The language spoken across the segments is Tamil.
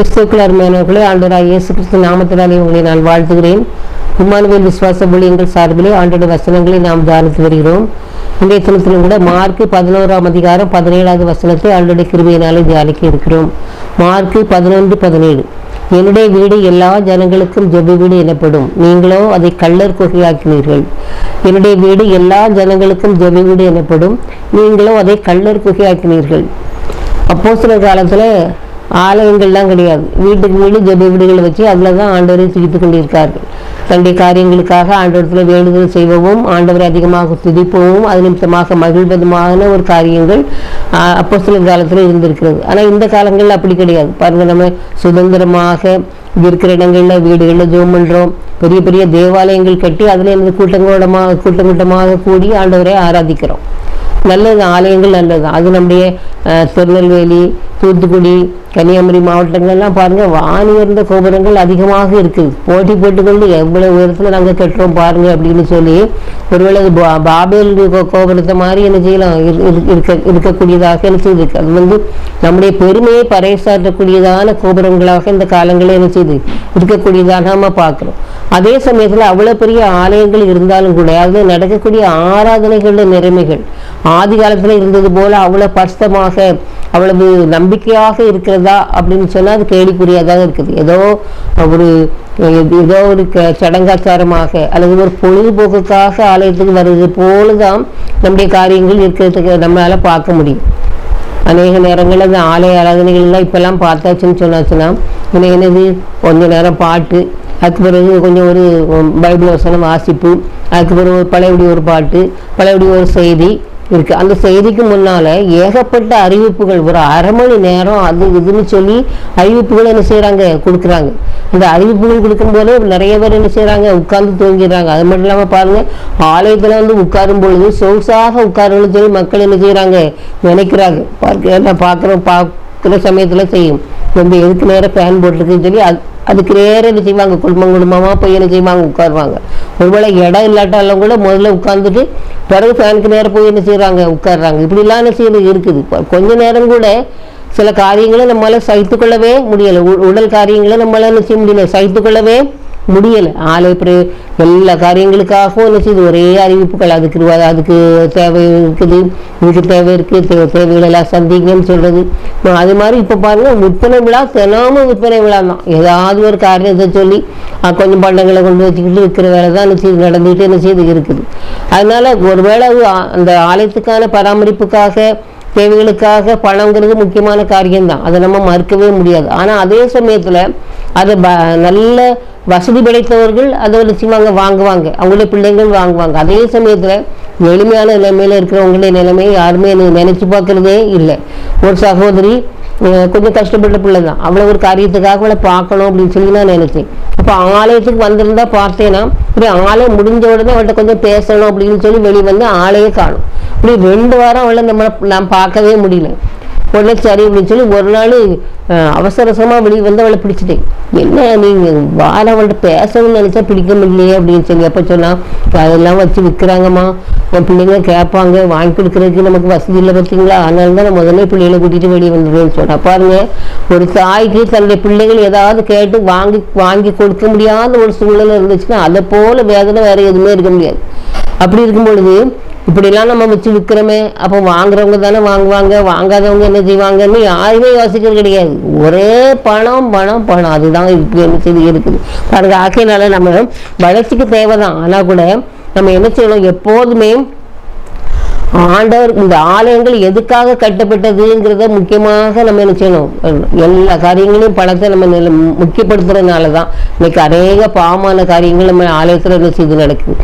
கிறிஸ்துக்கள் அருமையானவர்களே ஆண்டவராக இயேசு கிறிஸ்து நாமத்தினாலே உங்களை நான் வாழ்த்துகிறேன். இம்மானுவேல் விசுவாச ஊழியங்கள் சார்பிலே ஆண்டோட வசனங்களை நாம் தியானித்து வருகிறோம். இன்றைய தினத்திலும் கூட மார்க்கு பதினோராம் அதிகாரம் பதினேழாவது வசனத்தை ஆண்டோட கிருபையினாலே தியானிக்க இருக்கிறோம். மார்க்கு பதினொன்று பதினேழு. என்னுடைய வீடு எல்லா ஜனங்களுக்கும் ஜெப வீடு எனப்படும். நீங்களோ அதை கள்ளர் குகையாக்கினீர்கள். என்னுடைய வீடு எல்லா ஜனங்களுக்கும் ஜெப வீடு எனப்படும். நீங்களோ அதை கள்ளர் குகையாக்கினீர்கள். அப்போ சில காலத்தில் ஆலயங்கள்லாம் கிடையாது. வீட்டுக்கு வீடு ஜெப வீடுகளை வச்சு அதில் தான் ஆண்டவரை சிரித்து கொண்டிருக்கார்கள் தன்னுடைய காரியங்களுக்காக ஆண்டவரத்தில் வேண்டுதல் செய்வோம் ஆண்டவரை அதிகமாக துதிப்போம் அது நிமித்தமாக மகிழ்வதுமான ஒரு காரியங்கள் அப்போ சில காலத்தில் இருந்திருக்கிறது. ஆனால் இந்த காலங்களில் அப்படி கிடையாது. பாருங்க நம்ம சுதந்திரமாக இருக்கிற இடங்களில் வீடுகளில் ஜோம் பண்ணுறோம் பெரிய பெரிய தேவாலயங்கள் கட்டி அதில் எனது கூட்டங்கூடமாக கூட்டம் கூட்டமாக கூடி ஆண்டவரை ஆராதிக்கிறோம். நல்லது ஆலயங்கள் நல்லது. அது நம்முடைய திருநெல்வேலி தூத்துக்குடி கன்னியாகுமரி மாவட்டங்கள்லாம் பாருங்கள் வானி உயர்ந்த கோபுரங்கள் அதிகமாக இருக்குது போட்டி போட்டுக்கொண்டு எவ்வளோ உயரத்தில் நாங்கள் கட்டுறோம் பாருங்கள் அப்படின்னு சொல்லி ஒருவேளை அது பா- பாபேல் கோ- கோபுரத்தை மாதிரி என்ன செய்யலாம்? இரு- இரு- இருக்க இருக்கக்கூடியதாக என்ன செய்து அது வந்து நம்முடைய பெருமையை பறைசாற்றக்கூடியதான கோபுரங்களாக இந்த காலங்களில் என்ன செய்து இருக்கக்கூடியதாக நம்ம பார்க்குறோம். அதே சமயத்தில் அவ்வளோ பெரிய ஆலயங்கள் இருந்தாலும் கூட அதில் நடக்கக்கூடிய ஆராதனைகளோட நிறைமைகள் ஆதி காலத்தில் இருந்தது போல அவ்வளோ பரிசுத்தமாக அவ்வளவு நம்பிக்கையாக இருக்கிறதா அப்படின்னு சொன்னால் அது கேள்விக்குரியதாக இருக்குது. ஏதோ ஒரு ஏதோ ஒரு க- சடங்காச்சாரமாக அல்லது ஒரு பொழுதுபோக்குக்காக ஆலயத்துக்கு வருவது போல தான் நம்முடைய காரியங்கள் இருக்கிறதுக்கு நம்மளால் பார்க்க முடியும். அநேக நேரங்களில் அந்த ஆலய ஆராதனைகள்லாம் இப்போல்லாம் பார்த்தாச்சுன்னு சொன்னாச்சுன்னா இன்னும் என்னது? கொஞ்ச நேரம் பாட்டு அதுக்கு பிறகு கொஞ்சம் ஒரு பைபிள் வசனம் வாசிப்பு அதுக்கு பிறகு ஒரு பழையபடி ஒரு பாட்டு பழையபடி ஒரு செய்தி இருக்கு. அந்த செய்திக்கு முன்னால ஏகப்பட்ட அறிவிப்புகள் ஒரு அரை மணி நேரம் அது இதுன்னு சொல்லி அறிவிப்புகள் என்ன செய்கிறாங்க கொடுக்குறாங்க. இந்த அறிவிப்புகள் கொடுக்கும்போது நிறைய பேர் என்ன செய்கிறாங்க உட்கார்ந்து தூங்கிடுறாங்க. அது மட்டும் இல்லாமல் பாருங்க ஆலயத்தில் வந்து உட்காரும் பொழுது சொகுசாக உட்காருன்னு சொல்லி மக்கள் என்ன செய்கிறாங்க நினைக்கிறாங்க. பார்க்க பார்க்குறோம் பார்க்குற சமயத்தில் செய்யும். நம்ம எதுக்கு நேரம் ஃபேன் போட்டிருக்குன்னு சொல்லி அது அதுக்கு நேரம் என்ன செய்வாங்க? குடும்பம் குடும்பமாக போய் என்ன செய்வாங்க? உட்காருவாங்க. ஒருவேளை இடம் இல்லாட்டாலும் கூட முதல்ல உட்காந்துட்டு பிறகு ஃபேனுக்கு நேரம் போய் என்ன செய்கிறாங்க உட்காடுறாங்க இப்படிலாம் என்ன செய்யறது? இருக்குது. இப்ப கொஞ்ச நேரம் கூட சில காரியங்களை நம்மளால் சகித்துக்கொள்ளவே முடியலை. உ- உடல் காரியங்களை நம்மளால் என்ன செய்ய முடியல. சகித்துக்கொள்ளவே முடியலை. ஆலை எல்லா காரியங்களுக்காகவும் என்ன செய்யுது ஒரே அறிவிப்புகள். அதுக்கு அதுக்கு தேவை இருக்குது. இதுக்கு தேவை இருக்குது தே தேவைகள் எல்லாம் சந்திங்கன்னு சொல்கிறது அது மாதிரி இப்போ பாருங்கள் விற்பனை விழா தினமும் விற்பனை விழா தான். ஏதாவது ஒரு காரியத்தை சொல்லி கொஞ்சம் பண்டங்களை கொண்டு வச்சுக்கிட்டு விற்கிற வேலை தான் என்ன செய்யுது நடந்துகிட்டு என்ன செய்து இருக்குது. அதனால் ஒருவேளை அந்த ஆலயத்துக்கான பராமரிப்புக்காக தேவைகளுக்காக பணங்கிறது முக்கியமான காரியம்தான். அதை நம்ம மறுக்கவே முடியாது. ஆனால் அதே சமயத்தில் அதை ப நல்ல வசதி படைத்தவர்கள் அதை நிச்சயமாக வாங்குவாங்க. அவங்களுடைய பிள்ளைங்கள் வாங்குவாங்க. அதே சமயத்தில் எளிமையான நிலைமையில் இருக்கிறவங்களுடைய நிலைமையை யாருமே நினைச்சு பார்க்கறதே இல்லை. ஒரு சகோதரி கொஞ்சம் கஷ்டப்பட்ட பிள்ளை தான் அவ்வளோ ஒரு காரியத்துக்காக அவளை பார்க்கணும் அப்படின்னு சொல்லி நான் நினைச்சேன். அப்போ ஆலயத்துக்கு வந்திருந்தா பார்த்தேன்னா இப்படி ஆலயம் முடிஞ்ச உடனே அவள்கிட்ட கொஞ்சம் பேசணும் அப்படின்னு சொல்லி வெளியே வந்து ஆளையே காணும். இப்படி ரெண்டு வாரம் அவளை நம்ம நான் பார்க்கவே முடியல. உடனே சரி அப்படின்னு சொல்லி ஒரு நாள் அவசரசமாக அவசர அவசரமாக வெளியே வந்து அவளை பிடிச்சிட்டேன். என்ன நீங்கள் வார அவள்கிட்ட பேசணும்னு நினச்சா பிடிக்க முடியலையே அப்படின்னு சொல்லி எப்போ சொன்னால் அதெல்லாம் வச்சு விற்கிறாங்கம்மா உன் பிள்ளைங்க கேட்பாங்க. வாங்கி கொடுக்குறதுக்கு நமக்கு வசதி இல்லை பார்த்தீங்களா? அதனால தான் நான் முதல்ல பிள்ளைகளை கூட்டிகிட்டு வெளியே வந்துடுவேன்னு சொன்னா பாருங்க ஒரு தாய்க்கு தன்னுடைய பிள்ளைகள் ஏதாவது கேட்டு வாங்கி வாங்கி கொடுக்க முடியாத ஒரு சூழ்நிலை இருந்துச்சுன்னா அதை போல் வேதனை வேறு எதுவுமே இருக்க முடியாது. அப்படி இருக்கும் பொழுது இப்படிலாம் நம்ம வச்சு விற்கிறோமே அப்போ வாங்குறவங்க தானே வாங்குவாங்க வாங்காதவங்க என்ன செய்வாங்கன்னு யாருமே யோசிக்கிறது கிடையாது. ஒரே பணம் பணம் பணம். அதுதான் இப்போ என்ன செய்து இருக்குது. பாருங்க ஆகையினால நம்ம வளர்ச்சிக்கு தேவைதான். ஆனால் கூட நம்ம என்ன செய்யணும்? எப்போதுமே ஆண்டவர் இந்த ஆலயங்கள் எதுக்காக கட்டப்பட்டதுங்கிறத முக்கியமாக நம்ம என்ன செய்யணும்? எல்லா காரியங்களையும் பணத்தை நம்ம நில- முக்கியப்படுத்துறதுனால தான் இன்னைக்கு அநேக பாவமான காரியங்கள் நம்ம ஆலயத்தில் என்ன செய்து நடக்குது.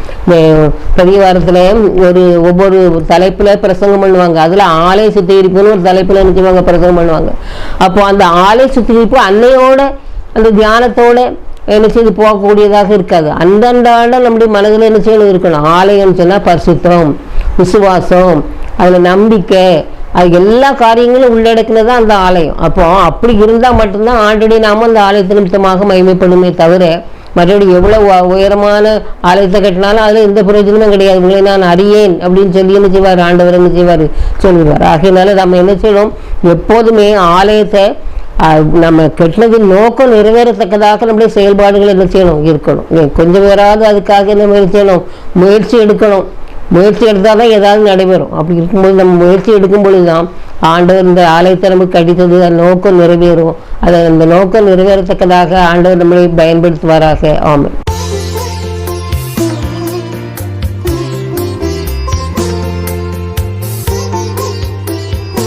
பெரிய வாரத்தில் ஒரு ஒவ்வொரு தலைப்பில் பிரசங்கம் பண்ணுவாங்க. அதில் ஆலய சுத்திகரிப்புன்னு ஒரு தலைப்பில் என்ன செய்வாங்க? பிரசங்கம் பண்ணுவாங்க. அப்போ அந்த ஆலய சுத்திகரிப்பு அன்னையோட அந்த தியானத்தோட என்ன செய்து போகக்கூடியதாக இருக்காது. அந்தந்த ஆண்டு நம்முடைய மனதில் என்ன செய்யணும் இருக்கணும்? ஆலயம் சொன்னால் பரிசுத்தம். விசுவாசம் அதில் நம்பிக்கை அது எல்லா காரியங்களும் உள்ளடக்கினது தான் அந்த ஆலயம். அப்போ அப்படி இருந்தால் மட்டும்தான் ஆண்டுடைய நாம அந்த ஆலயத்து நிமித்தமாக மகிமைப்படுமே தவிர மற்றபடி எவ்வளோ உ- உயரமான ஆலயத்தை கட்டினாலும் அதில் எந்த பிரயோஜனமும் கிடையாது. உங்களை நான் அறியேன் அப்படின்னு சொல்லி என்ன செய்வார்? ஆண்டவர் என்ன செய்வார்? சொல்லுவார். ஆகையினால நம்ம என்ன செய்யணும்? எப்போதுமே ஆலயத்தை நம்ம கெட்டினதின் நோக்கம் நிறைவேறத்தக்கதாக நம்முடைய செயல்பாடுகள் என்ன செய்யணும்? இருக்கணும். ஏன் கொஞ்சம் பேராவது அதுக்காக என்ன முயற்சி செய்யணும்? முயற்சி எடுக்கணும். முயற்சி எடுத்தால் தான் ஏதாவது நடைபெறும். அப்படி இருக்கும்போது நம்ம முயற்சி எடுக்கும் பொழுது தான் ஆண்டவர் இந்த ஆலயத்தை நமக்கு கடித்தது அந்த நோக்கம் நிறைவேறும். அதை அந்த நோக்கம் நிறைவேறத்தக்கதாக ஆண்டவர் நம்மளை பயன்படுத்துவாராக. ஆமாம்